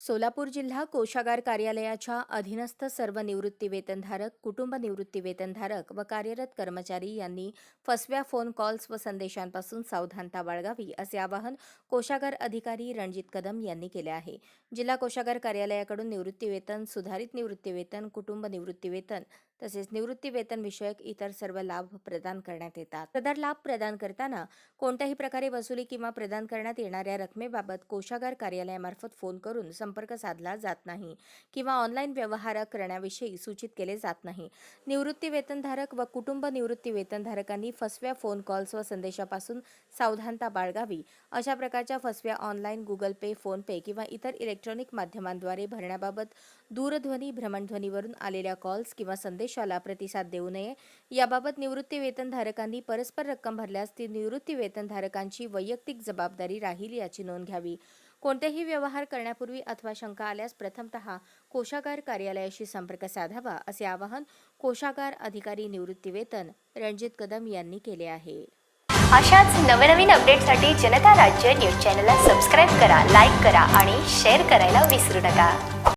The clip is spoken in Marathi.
सोलापूर जिल्हा कोशागार कार्यालयाच्या अधीनस्थ सर्व निवृत्तीवेतनधारक कुटुंब निवृत्तीवेतनधारक व कार्यरत कर्मचारी यांनी फसव्या फोन कॉल्स व संदेशांपासून सावधानता बाळगावी असे आवाहन कोशागार अधिकारी रणजित कदम यांनी केले आहे. जिल्हा कोशागार कार्यालयाकडून निवृत्तीवेतन सुधारित निवृत्तीवेतन कुटुंब निवृत्तीवेतन तसेच निवृत्ती वेतन विषयक इतर सर्व लाभ प्रदान करण्यात येतात. सदर लाभ प्रदान करताना कोणत्याही प्रकारे वसुली किंवा प्रदान करण्यात येणाऱ्या रकमेबाबत कोशागार कार्यालयामार्फत फोन करून संपर्क साधला जात नाही किंवा ऑनलाईन व्यवहार करण्याविषयी सूचित केले जात नाही. निवृत्ती वेतनधारक व कुटुंब निवृत्ती वेतनधारकांनी फसव्या फोन कॉल्स व संदेशापासून सावधानता बाळगावी. अशा प्रकारच्या फसव्या online Google Pay PhonePe किंवा इतर इलेक्ट्रॉनिक माध्यमांद्वारे भरण्याबाबत दूरध्वनी भ्रमणध्वनीवरून आलेल्या कॉल्स किंवा संदेश आदेशाला प्रतिसाद देऊ नये. याबाबत निवृत्ती वेतनधारकांनी परस्पर रक्कम भरल्यास ती निवृत्ती वेतनधारकांची वैयक्तिक जबाबदारी राहील याची नोंद घ्यावी. कोणतेही व्यवहार करण्यापूर्वी अथवा शंका आल्यास प्रथमतः कोशागार कार्यालयाशी संपर्क साधावा असे आवाहन कोशागार अधिकारी निवृत्ती वेतन रणजित कदम यांनी केले आहे. अशाच नवनवीन अपडेटसाठी जनता राज्य न्यूज चॅनलला सबस्क्राईब करा लाईक करा आणि शेअर करायला विसरू नका.